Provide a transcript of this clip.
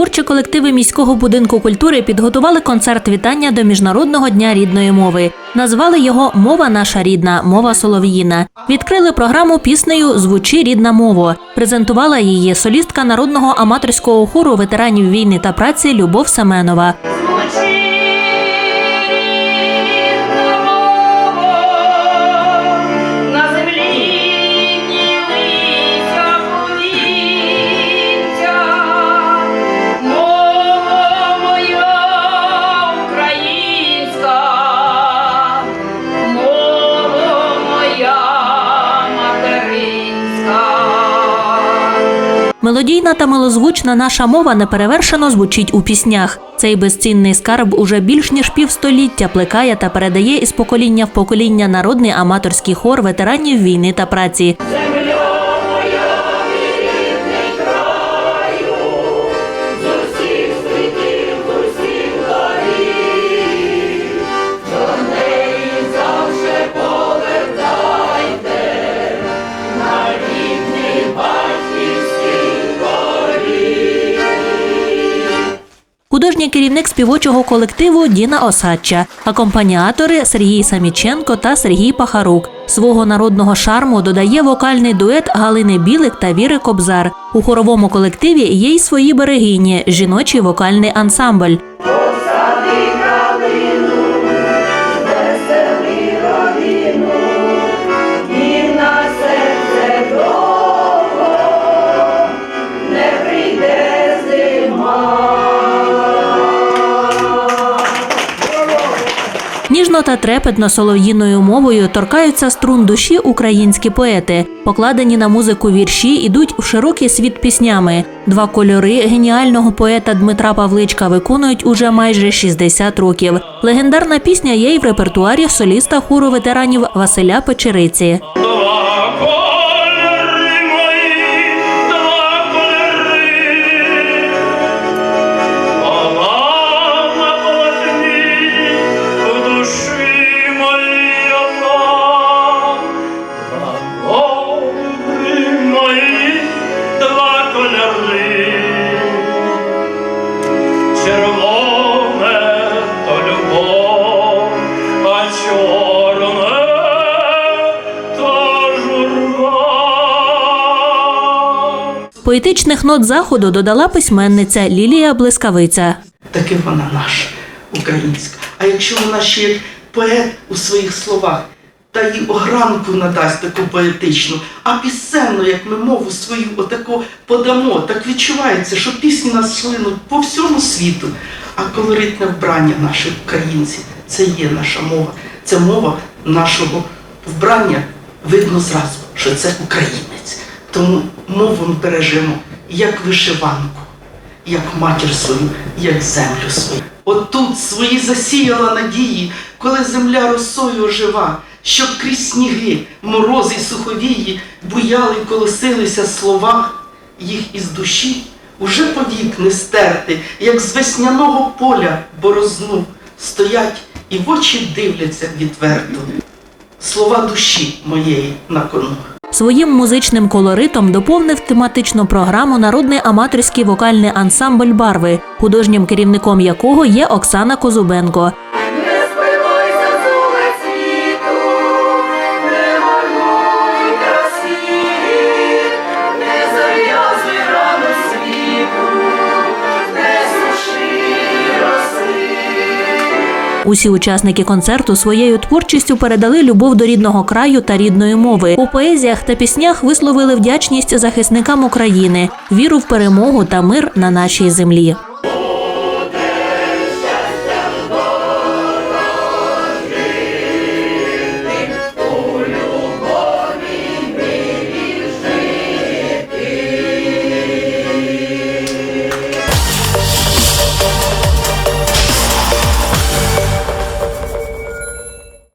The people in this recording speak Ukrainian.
Творчі колективи міського будинку культури підготували концерт вітання до міжнародного дня рідної мови. Назвали його Мова наша рідна, мова солов'їна. Відкрили програму піснею Звучи рідна мова. Презентувала її солістка народного аматорського хору ветеранів війни та праці Любов Семенова. Мелодійна та милозвучна наша мова неперевершено звучить у піснях. Цей безцінний скарб уже більш ніж півстоліття плекає та передає із покоління в покоління народний аматорський хор ветеранів війни та праці. Художній керівник співочого колективу Діна Осадча, акомпаніатори Сергій Саміченко та Сергій Пахарук. Свого народного шарму додає вокальний дует Галини Білик та Віри Кобзар. У хоровому колективі є й свої берегині, жіночий вокальний ансамбль. Ніжно та трепетно солов'їною мовою торкаються струн душі українські поети. Покладені на музику вірші ідуть в широкий світ піснями. Два кольори геніального поета Дмитра Павличка виконують уже майже 60 років. Легендарна пісня є й в репертуарі соліста хору ветеранів Василя Печериці. Поетичних нот заходу додала письменниця Лілія Блискавиця. таки вона наша українська. А якщо вона ще як поет у своїх словах, та й огранку надасть таку поетичну, а пісенну, як ми мову свою отаку подамо, так відчувається, що пісні нас шлинуть по всьому світу. А колоритне вбрання наших українців це є наша мова. Це мова нашого вбрання видно зразу, що це українець. Тому мову бережемо як вишиванку як матір свою, як землю свою. Отут свої засіяла надії, коли земля росою ожива, щоб крізь сніги, морози й суховії буяли й колосилися слова, їх із душі уже повік не стерти, як з весняного поля борозну стоять і в очі дивляться відверто. Слова душі моєї на кону. Своїм музичним колоритом доповнив тематичну програму народний аматорський вокальний ансамбль Барви, художнім керівником якого є Оксана Козубенко. Усі учасники концерту своєю творчістю передали любов до рідного краю та рідної мови. У поезіях та піснях висловили вдячність захисникам України, віру в перемогу та мир на нашій землі.